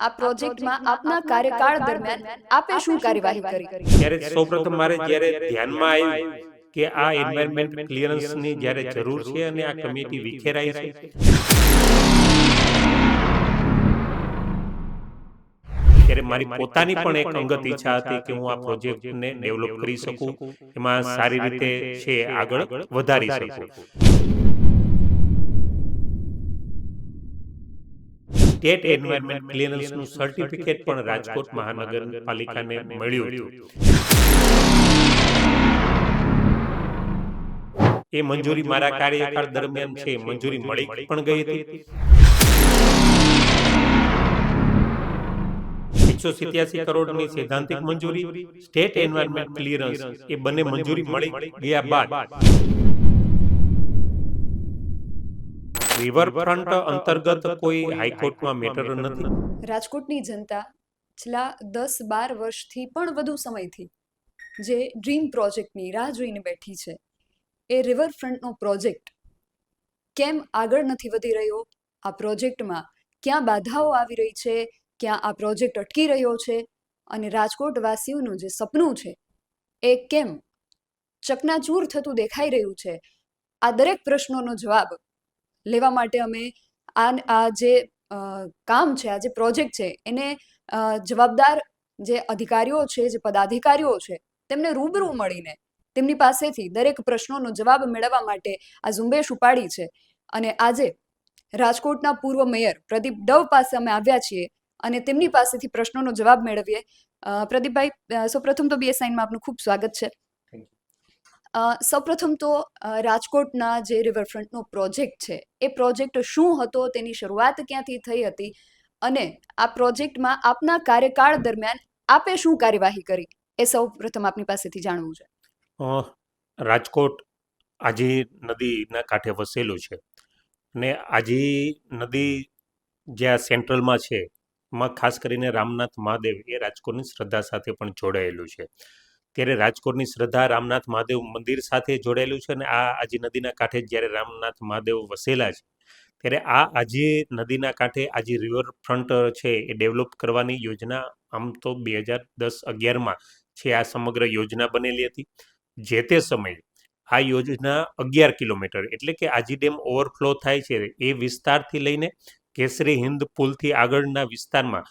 આ પ્રોજેક્ટમાં આપના કાર્યકાળ દરમિયાન આપે શું કાર્યવાહી કરી? ત્યારે સૌપ્રથમ મારે જ્યારે ધ્યાનમાં આવ્યું કે આ એન્વાયરમેન્ટ ક્લિયરન્સની જ્યારે જરૂર છે અને આ કમિટી વિખેરાઈ છે. ત્યારે મારી પોતાની પણ એક અંગત ઈચ્છા હતી કે હું આ પ્રોજેક્ટને ડેવલપ કરી શકું. એમાં સારી રીતે છે આગળ વધારી શકું. સ્ટેટ એન્વાયરમેન્ટ ક્લિયરન્સનું સર્ટિફિકેટ પણ રાજકોટ મહાનગરપાલિકાને મળ્યું હતું. એ મંજૂરી મારા કાર્યકાળ દરમિયાન છે. મંજૂરી મળી પણ ગઈ હતી. એકસો સિત્યાસી કરોડની સૈદ્ધાંતિક મંજૂરી સ્ટેટ એન્વાયરમેન્ટ ક્લિયરન્સ. એ બંને મંજૂરી મળી ગયા બાદ. રિવરફ્રન્ટ અંતર્ગત કોઈ હાઈકોર્ટમાં મેટર નથી? રાજકોટની જનતા છેલ્લા દસ બાર વર્ષથી પણ વધુ સમયથી જે ડ્રીમ પ્રોજેક્ટની રાહ જોઈને બેઠી છે એ રિવરફ્રન્ટનો પ્રોજેક્ટ કેમ આગળ નથી વધી રહ્યો? આ પ્રોજેક્ટમાં ક્યાં બાધાઓ આવી રહી છે? ક્યાં આ પ્રોજેક્ટ અટકી રહ્યો છે? અને રાજકોટવાસીઓનું જે સપનું છે એ કેમ ચકનાચૂર થતું દેખાઈ રહ્યું છે? આ દરેક પ્રશ્નોનો જવાબ લેવા માટે અમે આ આ જે કામ છે, આ જે પ્રોજેક્ટ છે, એને જવાબદાર જે અધિકારીઓ છે, જે પદાધિકારીઓ છે, તેમને રૂબરૂ મળીને તેમની પાસેથી દરેક પ્રશ્નોનો જવાબ મેળવવા માટે આ ઝુંબેશ ઉપાડી છે. અને આજે રાજકોટના પૂર્વ મેયર પ્રદીપ ડવ પાસે અમે આવ્યા છીએ અને તેમની પાસેથી પ્રશ્નોનો જવાબ મેળવીએ. પ્રદીપભાઈ સૌપ્રથમ તો બીએસઆઈનમાં આપનું ખૂબ સ્વાગત છે. સૌપ્રથમ તો રાજકોટના જે રિવરફ્રન્ટનો પ્રોજેક્ટ છે, એ પ્રોજેક્ટ શું હતો, તેની શરૂઆત ક્યાંથી થઈ હતી અને આ પ્રોજેક્ટમાં આપના કાર્યકાળ દરમિયાન આપે શું કાર્યવાહી કરી? એ સૌ પ્રથમ આપની પાસેથી જાણવું છે. રાજકોટ આજી નદીના કાંઠે વસેલું છે અને આજી નદી જ્યાં સેન્ટ્રલમાં છે માં ખાસ કરીને રામનાથ મહાદેવ એ રાજકોટની શ્રદ્ધા સાથે પણ જોડાયેલું છે. ત્યારે રાજકોટની શ્રદ્ધા રામનાથ મહાદેવ મંદિર સાથે જોડાયેલું છે અને આ આજી નદીના કાંઠે જ્યારે રામનાથ મહાદેવ વસેલા છે, ત્યારે આ આજે નદીના કાંઠે આજે રિવરફ્રન્ટ છે એ ડેવલપ કરવાની યોજના આમ તો બે હજાર દસ અગિયારમાં છે આ સમગ્ર યોજના બનેલી હતી. જે તે સમયે આ યોજના અગિયાર કિલોમીટર એટલે કે આજી ડેમ ઓવરફ્લો થાય છે એ વિસ્તારથી લઈને કેસરી હિન્દ પુલથી આગળના વિસ્તારમાં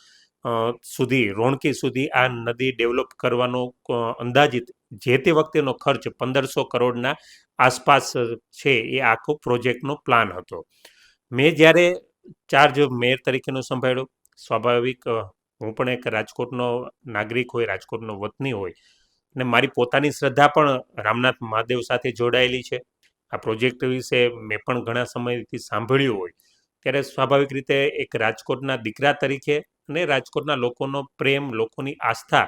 સુધી, રોણકી સુધી આ નદી ડેવલપ કરવાનો અંદાજિત જે તે વખતેનો ખર્ચ પંદરસો કરોડના આસપાસ છે એ આખો પ્રોજેક્ટનો પ્લાન હતો. મેં જ્યારે ચાર્જ મેયર તરીકેનો સંભાળ્યો, સ્વાભાવિક હું પણ એક રાજકોટનો નાગરિક હોય, રાજકોટનો વતની હોય અને મારી પોતાની શ્રદ્ધા પણ રામનાથ મહાદેવ સાથે જોડાયેલી છે. આ પ્રોજેક્ટ વિશે મેં પણ ઘણા સમયથી સાંભળ્યું હોય. ત્યારે સ્વાભાવિક રીતે એક રાજકોટના દીકરા તરીકે અને રાજકોટના લોકોનો પ્રેમ, લોકોની આસ્થા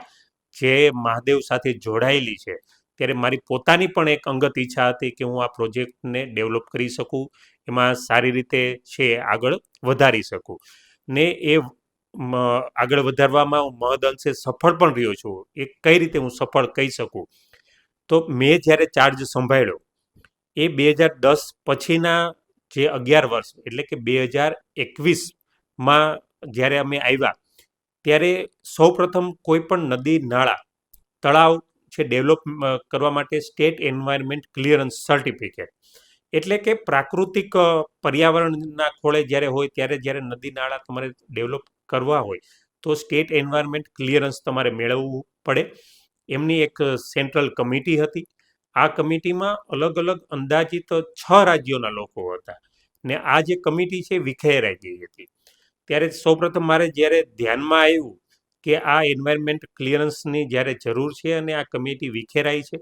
જે મહાદેવ સાથે જોડાયેલી છે, ત્યારે મારી પોતાની પણ એક અંગત ઈચ્છા હતી કે હું આ પ્રોજેક્ટને ડેવલપ કરી શકું, એમાં સારી રીતે છે આગળ વધારી શકું. ને એ આગળ વધારવામાં હું મહદ અંશે સફળ પણ રહ્યો છું, એ કઈ રીતે હું સફળ કહી શકું? તો મેં જ્યારે ચાર્જ સંભાળ્યો, એ બે હજાર દસ પછીના જે અગિયાર વર્ષ, એટલે કે બે હજાર એકવીસમાં જ્યારે અમે આવ્યા, ત્યારે સૌપ્રથમ કોઈ પણ નદી, નાળા, તળાવ છે ડેવલપ કરવા માટે સ્ટેટ એન્વાયરમેન્ટ ક્લિયરન્સ સર્ટિફિકેટ એટલે કે પ્રાકૃતિક પર્યાવરણના ખોળે જ્યારે હોય, ત્યારે જ્યારે નદી, નાળા તમારે ડેવલપ કરવા હોય, તો સ્ટેટ એન્વાયરમેન્ટ ક્લિયરન્સ તમારે મેળવવું પડે. એમની એક સેન્ટ્રલ કમિટી હતી. આ કમિટીમાં અલગ અલગ અંદાજિત છ રાજ્યોના લોકો હતા. ને આ જે કમિટી છે, વિખેરાઈ ગઈ હતી. ત્યારે સૌપ્રથમ મારે જ્યારે ધ્યાનમાં આવ્યું કે આ એન્વાયરમેન્ટ ક્લિયરન્સની જ્યારે જરૂર છે અને આ કમિટી વિખેરાઈ છે,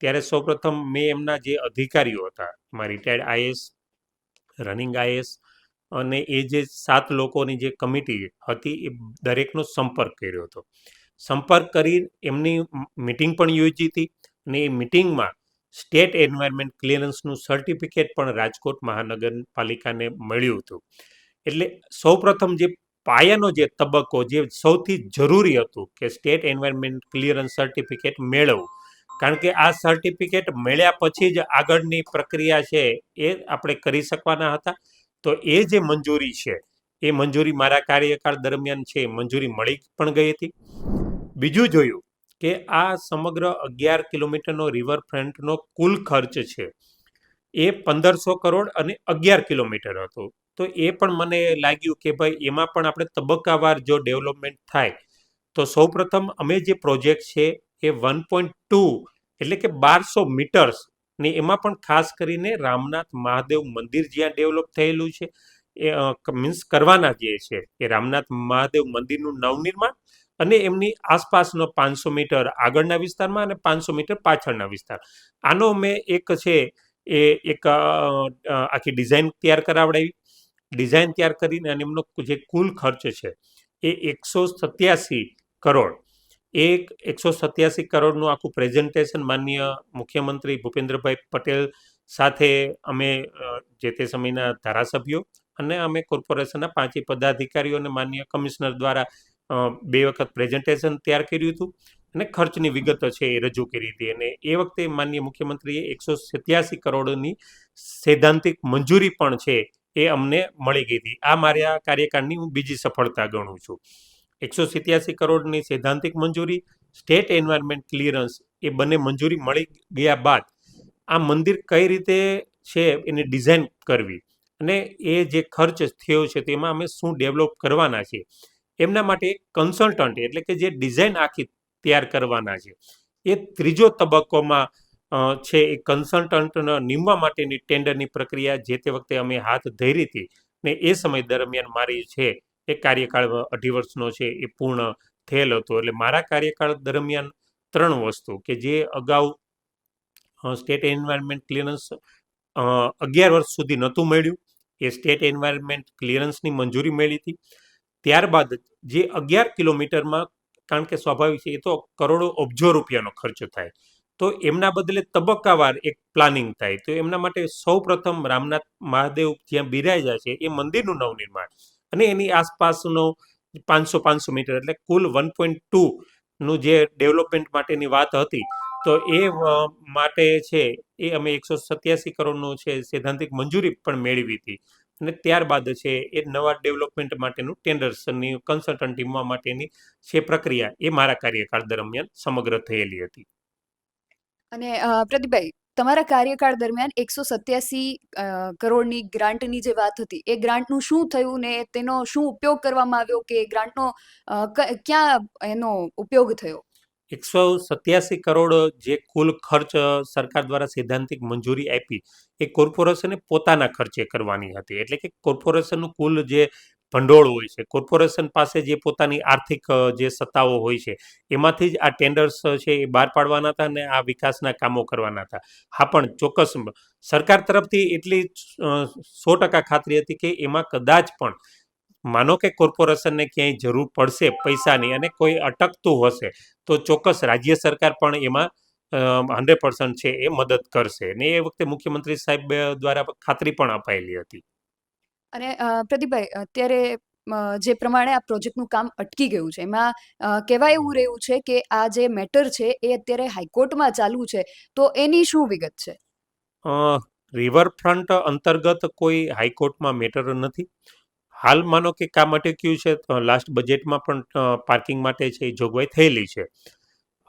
ત્યારે સૌપ્રથમ મેં એમના જે અધિકારીઓ હતા, એમાં રિટાયર્ડ આઈએસ રનિંગ આઈએસ અને એ જે સાત લોકોની જે કમિટી હતી એ દરેકનો સંપર્ક કર્યો હતો. સંપર્ક કરી એમની મિટિંગ પણ યોજી હતી અને એ મિટિંગમાં સ્ટેટ એન્વાયરમેન્ટ ક્લિયરન્સનું સર્ટિફિકેટ પણ રાજકોટ મહાનગરપાલિકાને મળ્યું હતું. એટલે સૌપ્રથમ જે પાયાનો જે તબક્કો જે સૌથી જરૂરી હતું કે સ્ટેટ એન્વાયરમેન્ટ ક્લિયરન્સ સર્ટિફિકેટ મેળવવું. કારણ કે આ સર્ટિફિકેટ મળ્યા પછી જ આગળની પ્રક્રિયા છે એ આપણે કરી શકવાના હતા. તો એ જે મંજૂરી છે, એ મંજૂરી મારા કાર્યકાળ દરમિયાન છે મંજૂરી મળી પણ ગઈ હતી. બીજું જોયું કે આ સમગ્ર અગિયાર કિલોમીટરનો રિવરફ્રન્ટનો કુલ ખર્ચ છે એ પંદરસો કરોડ અને અગિયાર કિલોમીટર હતો. તો એ પણ મને લાગ્યું કે ભાઈ, એમાં પણ આપણે તબક્કાવાર જો ડેવલપમેન્ટ થાય, તો સૌપ્રથમ અમે જે પ્રોજેક્ટ છે એ વન પોઈન્ટ ટુ એટલે કે બારસો મીટર્સ ને એમાં પણ ખાસ કરીને રામનાથ મહાદેવ મંદિર જ્યાં ડેવલપ થયેલું છે, એ મીન્સ કરવાના જે છે, એ રામનાથ મહાદેવ મંદિરનું નવનિર્માણ અને એમની આસપાસનો પાંચસો મીટર આગળના વિસ્તારમાં અને પાંચસો મીટર પાછળના વિસ્તાર. આનો મેં એક છે, એ એક આખી ડિઝાઇન તૈયાર કરાવડાવી. ડિઝાઇન તૈયાર કરીને અને એમનો જે કુલ ખર્ચ છે, એ એકસો સત્યાસી કરોડ. એક એકસો સત્યાસી કરોડનું આખું પ્રેઝન્ટેશન માનનીય મુખ્યમંત્રી ભૂપેન્દ્રભાઈ પટેલ સાથે અમે જે તે સમયના ધારાસભ્યો અને અમે કોર્પોરેશનના પાંચેય પદાધિકારીઓ અને માનનીય કમિશનર દ્વારા બે વખત પ્રેઝન્ટેશન તૈયાર કર્યું હતું અને ખર્ચની વિગતો છે એ રજૂ કરી હતી. અને એ વખતે માનનીય મુખ્યમંત્રીએ એકસો સત્યાસી કરોડની સૈદ્ધાંતિક મંજૂરી પણ છે એ અમને મળી ગઈ હતી. આ મારા કાર્યકાળની હું બીજી સફળતા ગણું છું. એકસો સિત્યાસી કરોડની સૈદ્ધાંતિક મંજૂરી, સ્ટેટ એન્વાયરમેન્ટ ક્લિયરન્સ એ બંને મંજૂરી મળી ગયા બાદ આ મંદિર કઈ રીતે છે એની ડિઝાઇન કરવી અને એ જે ખર્ચ થયો છે તેમાં અમે શું ડેવલપ કરવાના છે એમના માટે કન્સલ્ટન્ટ એટલે કે જે ડિઝાઇન આખી તૈયાર કરવાના છે. એ ત્રીજો તબક્કોમાં છે એ કન્સલ્ટન્ટને નીમવા માટેની ટેન્ડરની પ્રક્રિયા જે તે વખતે અમે હાથ ધરી હતી ને એ સમય દરમિયાન મારી છે એ કાર્યકાળ અઢી વર્ષનો છે એ પૂર્ણ થયેલ હતો. એટલે મારા કાર્યકાળ દરમિયાન ત્રણ વસ્તુ કે જે અગાઉ સ્ટેટ એન્વાયરમેન્ટ ક્લિયરન્સ અગિયાર વર્ષ સુધી નહોતું મળ્યું. એ સ્ટેટ એન્વાયરમેન્ટ ક્લિયરન્સની મંજૂરી મળી હતી. ત્યારબાદ જે અગિયાર કિલોમીટરમાં કારણ કે સ્વાભાવિક છે એ તો કરોડો અબજો રૂપિયાનો ખર્ચ થાય. તો એમના બદલે તબક્કાવાર એક પ્લાનિંગ થાય. તો એમના માટે સૌ પ્રથમ રામનાથ મહાદેવ જ્યાં બિરાજ્યા છે, એ મંદિરનું નવનિર્માણ. અને એની આસપાસનો પાંચસો પાંચસો મીટર એટલે કુલ વન પોઈન્ટ ટુનું જે ડેવલપમેન્ટ માટેની વાત હતી, તો એ માટે છે, એ અમે એકસો સત્યાસી કરોડનું છે સૈદ્ધાંતિક મંજૂરી પણ મેળવી હતી. અને ત્યારબાદ છે, એ નવા ડેવલપમેન્ટ માટેનું ટેન્ડર્સની કન્સલ્ટન્ટ ટીમમાં માટેની છે પ્રક્રિયા, એ મારા કાર્યકાળ દરમિયાન સમગ્ર થયેલી હતી. અને પ્રદીપભાઈ, તમારા કાર્યકાળ દરમિયાન એકસો સત્યાસી કરોડની ગ્રાન્ટની જે વાત હતી, એ ગ્રાન્ટનું શું થયું ને તેનો શું ઉપયોગ કરવામાં આવ્યો કે ગ્રાન્ટનો ક્યાં એનો ઉપયોગ થયો? એકસો સત્યાસી કરોડ જે કુલ ખર્ચ સરકાર દ્વારા સૈદ્ધાંતિક મંજૂરી આપી, એ કોર્પોરેશને પોતાના ખર્ચે કરવાની હતી. એટલે કે કોર્પોરેશનનું કુલ જે ભંડોળ હોય છે. કોર્પોરેશન પાસે જે પોતાની આર્થિક જે સત્તાઓ હોય છે, એમાંથી જ આ ટેન્ડર્સ છે એ બહાર પાડવાના હતા અને આ વિકાસના કામો કરવાના હતા. હા, પણ ચોક્કસ સરકાર તરફથી એટલી સો ટકા ખાતરી હતી કે એમાં કદાચ પણ માનો કે કોર્પોરેશનને ક્યાંય જરૂર પડશે પૈસાની અને કોઈ અટકતું હશે, તો ચોક્કસ રાજ્ય સરકાર પણ એમાં હંડ્રેડ પર્સન્ટ છે એ મદદ કરશે. ને એ વખતે મુખ્યમંત્રી સાહેબ દ્વારા ખાતરી પણ અપાયેલી હતી. અને પ્રદીપભાઈ, અત્યારે જે પ્રમાણે આ પ્રોજેક્ટનું કામ અટકી ગયું છે, એમાં કહેવાય એવું રહ્યું છે કે આ જે મેટર છે એ અત્યારે હાઈકોર્ટમાં ચાલુ છે, તો એની શું વિગત છે? રિવરફ્રન્ટ અંતર્ગત કોઈ હાઈકોર્ટમાં મેટર નથી. હાલ માનો કે કામ અટક્યું છે લાસ્ટ બજેટમાં પણ પાર્કિંગ માટે છે એ જોગવાઈ થયેલી છે.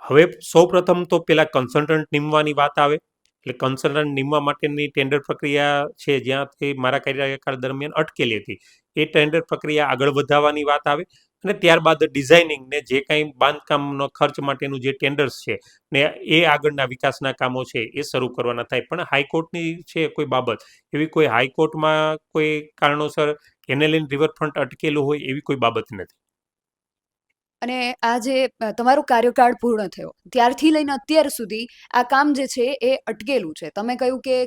હવે સૌપ્રથમ તો પેલા કન્સલ્ટન્ટ નીમવાની વાત આવે. એટલે કન્સલ્ટન્ટ નીમવા માટેની ટેન્ડર પ્રક્રિયા છે, જ્યાંથી મારા કાર્યકાળ દરમિયાન અટકેલી હતી. એ ટેન્ડર પ્રક્રિયા આગળ વધારવાની વાત આવે અને ત્યારબાદ ડિઝાઇનિંગ ને જે કાંઈ બાંધકામનો ખર્ચ માટેનું જે ટેન્ડર્સ છે ને એ આગળના વિકાસના કામો છે એ શરૂ કરવાના થાય. પણ હાઈકોર્ટની છે કોઈ બાબત, એવી કોઈ હાઈકોર્ટમાં કોઈ કારણોસર એનેલિન રિવરફ્રન્ટ અટકેલું હોય એવી કોઈ બાબત નથી. અને આ જે તમારો કાર્યકાળ પૂર્ણ થયો, ત્યારથી લઈને અત્યાર સુધી આ કામ જે છે એ અટકેલું છે. તમે કહ્યું કે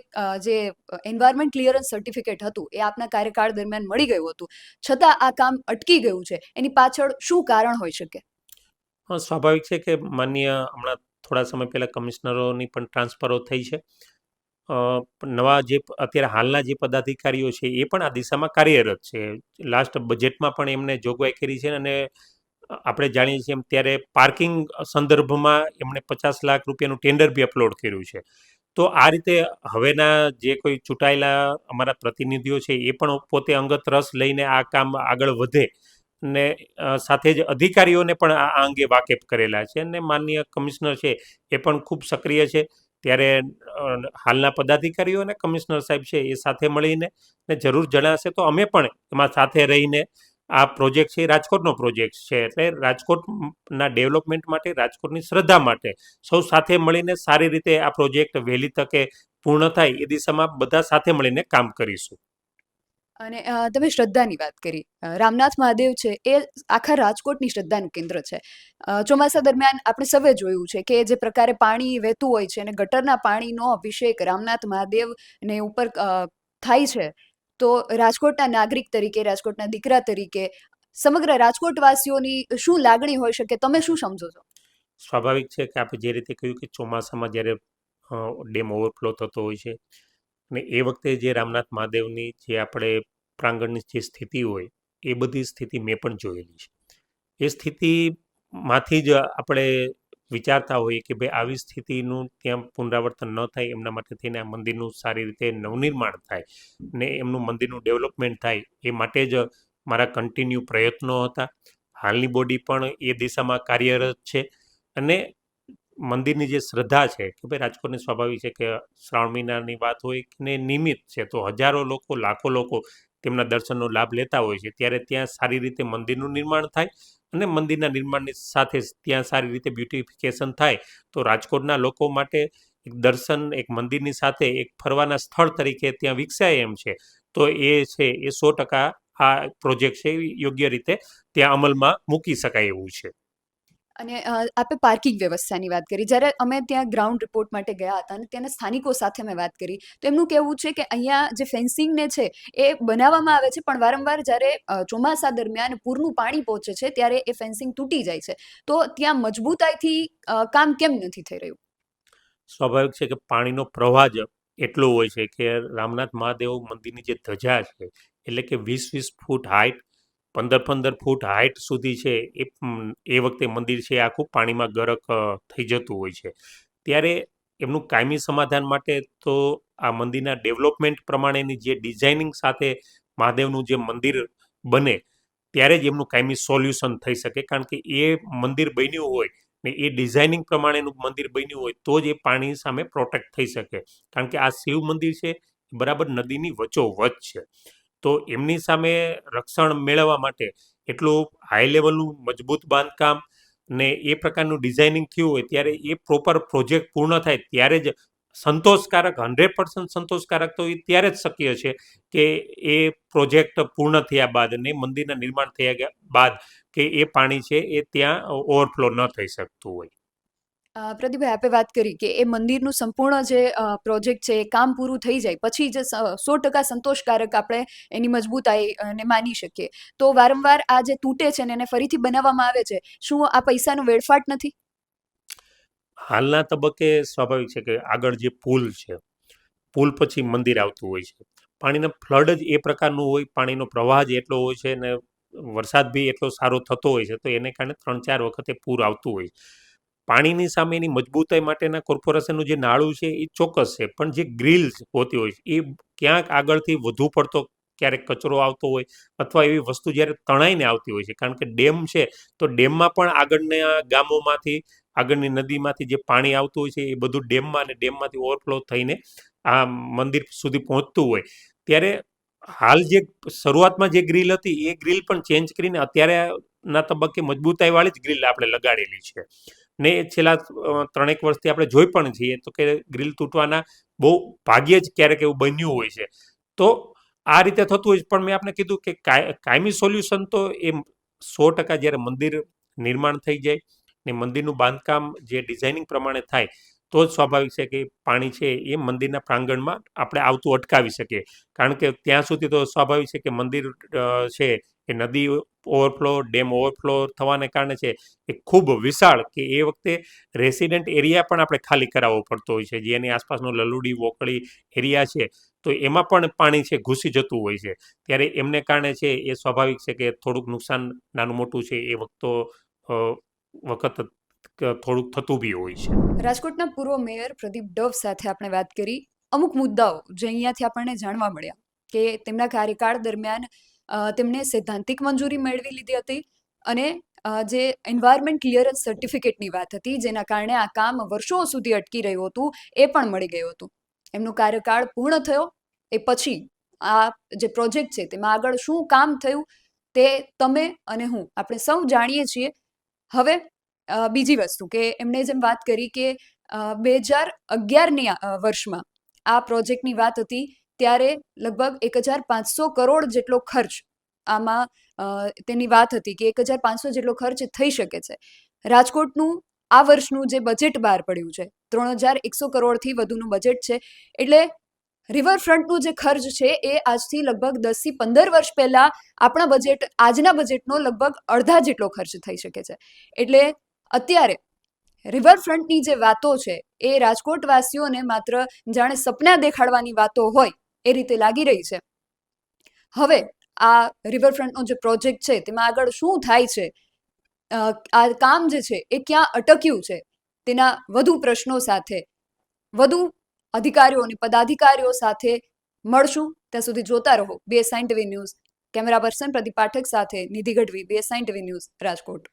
જે એન્વાયરમેન્ટ ક્લિયરન્સ સર્ટિફિકેટ હતું, એ આપના કાર્યકાળ દરમિયાન મળી ગયું હતું. છતાં આ કામ અટકી ગયું છે. એની પાછળ શું કારણ હોઈ શકે? સ્વાભાવિક છે કે માન્ય હમણાં થોડા સમય પહેલાં કમિશનરોની પણ ટ્રાન્સફરો થઈ છે. નવા જે અત્યારે હાલના જે પદાધિકારીઓ છે એ પણ આ દિશામાં કાર્યરત છે. લાસ્ટ બજેટમાં પણ એમને જોગવાઈ કરી છે અને આપણે જાણીએ છીએ એમ ત્યારે પાર્કિંગ સંદર્ભમાં એમણે પચાસ લાખ રૂપિયાનું ટેન્ડર બી અપલોડ કર્યું છે. તો આ રીતે હવેના જે કોઈ ચૂંટાયેલા અમારા પ્રતિનિધિઓ છે એ પણ પોતે અંગત રસ લઈને આ કામ આગળ વધે ને સાથે જ અધિકારીઓને પણ આ અંગે વાકેફ કરેલા છે અને માનનીય કમિશનર છે એ પણ ખૂબ સક્રિય છે. ત્યારે હાલના પદાધિકારીઓ અને કમિશનર સાહેબ છે એ સાથે મળીને ને જરૂર જણાશે તો અમે પણ એમાં સાથે રહીને આ પ્રોજેક્ટ છે રાજકોટનો પ્રોજેક્ટ છે એટલે રાજકોટના ડેવલપમેન્ટ માટે, રાજકોટની શ્રદ્ધા માટે સૌ સાથે મળીને સારી રીતે આ પ્રોજેક્ટ વહેલી તકે પૂર્ણ થાય એ દિશામાં બધા સાથે મળીને કામ કરીશું. અને તમે શ્રદ્ધાની વાત કરી. રામનાથ મહાદેવ છે એ આખા રાજકોટની શ્રદ્ધાનું કેન્દ્ર છે. ચોમાસા દરમિયાન આપણે સૌએ જોયું છે કે જે પ્રકારે પાણી વહેતું હોય છે અને ગટરના પાણીનો અભિષેક રામનાથ મહાદેવને ઉપર થાય છે તો રાજકોટના નાગરિક તરીકે, રાજકોટના દીકરા તરીકે, સમગ્ર રાજકોટવાસીઓની શું લાગણી હોઈ શકે? તમે શું સમજો છો? સ્વાભાવિક છે કે આપણે જે રીતે કહ્યું કે ચોમાસામાં જ્યારે ડેમ ઓવરફ્લો થતો હોય છે અને એ વખતે જે રામનાથ મહાદેવની જે આપણે પ્રાંગણની જે સ્થિતિ હોય, એ બધી સ્થિતિ મેં પણ જોયેલી છે. એ સ્થિતિમાંથી જ આપણે વિચારતા હોઈએ કે ભાઈ, આવી સ્થિતિનું ત્યાં પુનરાવર્તન ન થાય, એમના માટે થઈને આ મંદિરનું સારી રીતે નવનિર્માણ થાય ને એમનું મંદિરનું ડેવલપમેન્ટ થાય, એ માટે જ મારા કન્ટિન્યુ પ્રયત્નો હતા. હાલની બોડી પણ એ દિશામાં કાર્યરત છે અને મંદિરની જે શ્રદ્ધા છે કે ભાઈ, રાજકોટની સ્વાભાવિક છે કે શ્રાવણ મહિનાની વાત હોય ને નિમિત્ત છે, તો હજારો લોકો, લાખો લોકો તેમના દર્શનનો લાભ લેતા હોય છે, ત્યારે ત્યાં સારી રીતે મંદિરનું નિર્માણ થાય અને મંદિરના નિર્માણની સાથે ત્યાં સારી રીતે બ્યુટિફિકેશન થાય, તો રાજકોટના લોકો માટે એક દર્શન, એક મંદિરની સાથે એક ફરવાના સ્થળ તરીકે ત્યાં વિકસાય એમ છે. તો એ છે, એ સો ટકા આ પ્રોજેક્ટ છે યોગ્ય રીતે ત્યાં અમલમાં મૂકી શકાય એવું છે. અને આપે પાર્કિંગ વ્યવસ્થાની વાત કરી. જ્યારે અમે ત્યાં ગ્રાઉન્ડ રિપોર્ટ માટે ગયા હતા અને ત્યાંના સ્થાનિકો સાથે મેં વાત કરી, તો એમનું કહેવું છે કે અહીંયા જે ફેન્સિંગને છે, એ બનાવવામાં આવે છે, પણ વારંવાર જ્યારે ચોમાસા દરમિયાન પૂરનું પાણી પહોંચે છે, ત્યારે એ ફેન્સિંગ તૂટી જાય છે. તો ત્યાં મજબૂતાઈથી કામ કેમ નથી થઈ રહ્યું? સ્વાભાવિક છે કે પાણીનો પ્રવાહ જ એટલો હોય છે કે રામનાથ મહાદેવ મંદિરની જે ધજા છે, એટલે કે વીસ વીસ ફૂટ હાઈટ પંદર પંદર ફૂટ હાઇટ સુધી છે, એ એ વખતે મંદિર છે, આખું પાણીમાં ગરક થઈ જતું હોય છે. ત્યારે એમનું કાયમી સમાધાન માટે તો આ મંદિરના ડેવલપમેન્ટ પ્રમાણેની જે ડિઝાઇનિંગ સાથે મહાદેવનું જે મંદિર બને, ત્યારે જ એમનું કાયમી સોલ્યુશન થઈ શકે. કારણ કે એ મંદિર બન્યું હોય ને એ ડિઝાઇનિંગ પ્રમાણેનું મંદિર બન્યું હોય, તો જ એ પાણી સામે પ્રોટેક્ટ થઈ શકે. કારણ કે આ શિવ મંદિર છે બરાબર નદીની વચોવચ છે. તો એમની સામે રક્ષણ મેળવવા માટે એટલું હાઈ લેવલનું મજબૂત બાંધકામ ને એ પ્રકારનું ડિઝાઇનિંગ થયું હોય ત્યારે એ પ્રોપર પ્રોજેક્ટ પૂર્ણ થાય ત્યારે જ સંતોષકારક હંડ્રેડ પર્સન્ટ સંતોષકારક તો એ ત્યારે જ શક્ય છે કે એ પ્રોજેક્ટ પૂર્ણ થયા બાદ ને મંદિરના નિર્માણ થયા બાદ કે એ પાણી છે એ ત્યાં ઓવરફ્લો ન થઈ શકતું હોય. પ્રદીપભાઈ, આપે વાત કરી કે એ મંદિરનું સંપૂર્ણ જે પ્રોજેક્ટ છે એ કામ પૂરું થઈ જાય. પછી જે સો ટકા સંતોષકારક આપણે એની મજબૂતાઈ ને માની શકીએ. તો વારંવાર આ જે તૂટે છે ને એને ફરીથી બનાવવામાં આવે છે, શું આ પૈસાનો વેડફાટ નથી? હાલના તબક્કે સ્વાભાવિક છે કે આગળ જે પુલ છે, પુલ પછી મંદિર આવતું હોય છે. પાણીનો ફ્લડ જ એ પ્રકારનું હોય, પાણીનો પ્રવાહ જ એટલો હોય છે ને વરસાદ બી એટલો સારો થતો હોય છે, તો એને કારણે ત્રણ ચાર વખતે પૂર આવતું હોય છે. પાણીની સામેની મજબૂતાઈ માટેના કોર્પોરેશનનું જે નાળું છે, એ ચોક્કસ છે. પણ જે ગ્રીલ્સ હોતી હોય છે, એ ક્યાંક આગળથી વધુ પડતો ક્યારેક કચરો આવતો હોય અથવા એવી વસ્તુ જ્યારે તણાઈને આવતી હોય છે, કારણ કે ડેમ છે, તો ડેમમાં પણ આગળના ગામોમાંથી, આગળની નદીમાંથી જે પાણી આવતું હોય છે, એ બધું ડેમમાં અને ડેમમાંથી ઓવરફ્લો થઈને આ મંદિર સુધી પહોંચતું હોય. ત્યારે હાલ જે શરૂઆતમાં જે ગ્રીલ હતી, એ ગ્રીલ પણ ચેન્જ કરીને અત્યારેના તબક્કે મજબૂતાઈવાળી જ ગ્રીલ આપણે લગાડેલી છે. ને છેલ્લા ત્રણેક વર્ષથી આપણે જોઈ પણ છીએ તો કે ગ્રીલ તૂટવાના બહુ ભાગ્યે જ ક્યારેક એવું બન્યું હોય છે. તો આ રીતે થતું હોય પણ મેં આપને કીધું કે કાય- કાયમી સોલ્યુશન તો એ સો ટકા જ્યારે મંદિર નિર્માણ થઈ જાય ને મંદિરનું બાંધકામ જે ડિઝાઇનિંગ પ્રમાણે થાય, તો જ સ્વાભાવિક છે કે પાણી છે એ મંદિરના પ્રાંગણમાં આપણે આવતું અટકાવી શકીએ. કારણ કે ત્યાં સુધી તો સ્વાભાવિક છે કે મંદિર છે એ નદી ઓવરફ્લો, ડેમ ઓવરફ્લો થવાને કારણે છે એ ખૂબ વિશાળ કે એ વખતે રેસિડેન્ટ એરિયા પણ આપણે ખાલી કરાવવો પડતો હોય છે. જેની આસપાસનો લલુડી, વોકળી એરિયા છે, તો એમાં પણ પાણી છે, ઘૂસી જતું હોય છે. ત્યારે એમને કારણે છે એ સ્વાભાવિક છે કે થોડુંક નુકસાન, નાનું મોટું છે એ વખતો વખત થોડુંક થતું બી હોય છે. રાજકોટના પૂર્વ મેયર પ્રદીપ ડવ સાથે આપણે વાત કરી. અમુક મુદ્દાઓ જે અહીંયાથી આપણને જાણવા મળ્યા કે તેમના કાર્યકાળ દરમિયાન તેમણે સૈદ્ધાંતિક મંજૂરી મેળવી લીધી હતી અને જે એન્વાયરમેન્ટ ક્લિયરન્સ સર્ટિફિકેટની વાત હતી, જેના કારણે આ કામ વર્ષો સુધી અટકી રહ્યું હતું, એ પણ મળી ગયું હતું. એમનો કાર્યકાળ પૂર્ણ થયો, એ પછી આ જે પ્રોજેક્ટ છે, તેમાં આગળ શું કામ થયું, તે તમે અને હું, આપણે સૌ જાણીએ છીએ. હવે બીજી વસ્તુ કે એમણે જેમ વાત કરી કે બે હજાર અગિયારની વર્ષમાં આ પ્રોજેક્ટની વાત હતી ત્યારે લગભગ એક હજાર પાંચસો કરોડ જેટલો ખર્ચ આમાં તેની વાત હતી કે એક હજાર પાંચસો જેટલો ખર્ચ થઈ શકે છે. રાજકોટનું આ વર્ષનું જે બજેટ બહાર પડ્યું છે, ત્રણ હજાર એકસો કરોડથી વધુનું બજેટ છે, એટલે રિવરફ્રન્ટનું જે ખર્ચ છે એ આજથી લગભગ દસથી પંદર વર્ષ પહેલાં આપણા બજેટ આજના બજેટનો લગભગ અડધા જેટલો ખર્ચ થઈ શકે છે. એટલે અત્યારે રિવરફ્રન્ટની જે વાતો છે એ રાજકોટવાસીઓને માત્ર જાણે સપના દેખાડવાની વાતો હોય એ રીતે લાગી રહી છે. હવે આ રિવરફ્રન્ટનો જે પ્રોજેક્ટ છે, તેમાં આગળ શું થાય છે આ કામ જે છે, એ ક્યાં અટક્યું છે, તેના વધુ પ્રશ્નો સાથે, વધુ અધિકારીઓ અને પદાધિકારીઓ સાથે મળશું. ત્યાં સુધી જોતા રહો. BSI TV news camera person Pradeep Pathak સાથે Nidhi Gadhvi BSI TV news Rajkot.